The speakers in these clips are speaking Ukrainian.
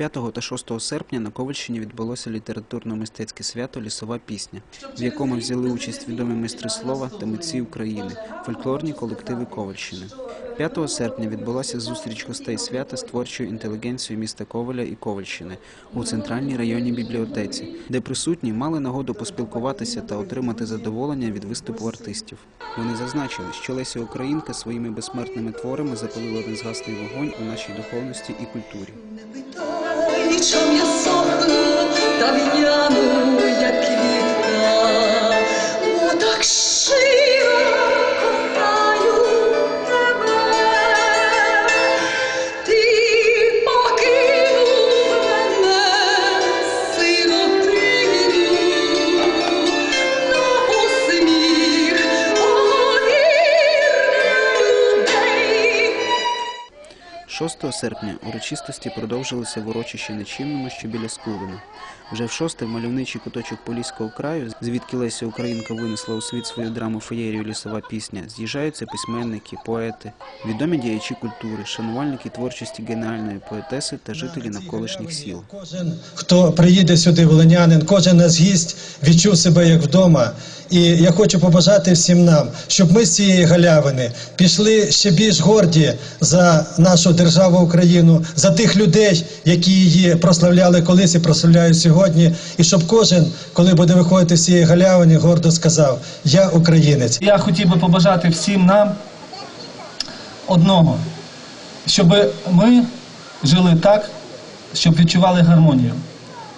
5 та 6 серпня на Ковальщині відбулося літературно-мистецьке свято Лісова пісня, в якому взяли участь відомі майстри слова та митці України, фольклорні колективи Ковальщини. 5 серпня відбулася зустріч гостей свята з творчою інтелігенцією міста Коваля і Ковальщини у центральній районній бібліотеці, де присутні мали нагоду поспілкуватися та отримати задоволення від виступу артистів. Вони зазначили, що Леся Українка своїми безсмертними творами запалила незгасний вогонь у нашій духовності і культурі. Ой, чом я сохну та в'яну, як 6 серпня урочистості продовжилися в урочищі Нечимному, що біля Скулина. Вже в шосте мальовничий куточок Поліського краю, звідки Леся Українка винесла у світ свою драму феєрію лісова пісня, з'їжджаються письменники, поети, відомі діячі культури, шанувальники творчості геніальної поетеси та жителі навколишніх сіл. Кожен, хто приїде сюди, волинянин, кожен наш гість відчув себе як вдома. І я хочу побажати всім нам, щоб ми з цієї галявини пішли ще більш горді за нашу державу Україну, за тих людей, які її прославляли колись і прославляють сьогодні. І щоб кожен, коли буде виходити з цієї галявини, гордо сказав: Я українець. Я хотів би побажати всім нам одного, щоб ми жили так, щоб відчували гармонію.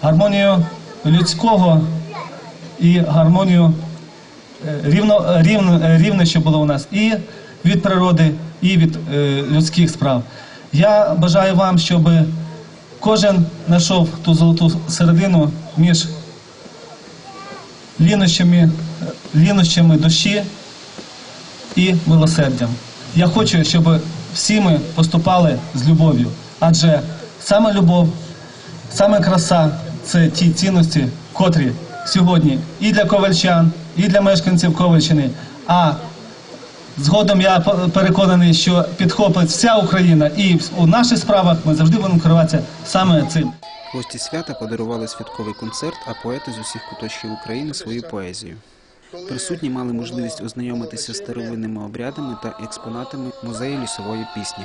Гармонію людського і гармонію е, рівно, рівно, е, рівне, що було у нас і від природи, і від е, людських справ. Я бажаю вам, щоб кожен знайшов ту золоту середину між лінощами, лінощами душі і милосердям. Я хочу, щоб всі ми поступали з любов'ю, адже саме любов, саме краса це ті цінності, котрі сьогодні і для ковальчан, і для мешканців Ковальщини. А згодом я переконаний, що підхопить вся Україна, і у наших справах ми завжди будемо керуватися саме цим. Гості свята подарували святковий концерт, а поети з усіх куточків України свою поезію. Присутні мали можливість ознайомитися з старовинними обрядами та експонатами музею лісової пісні.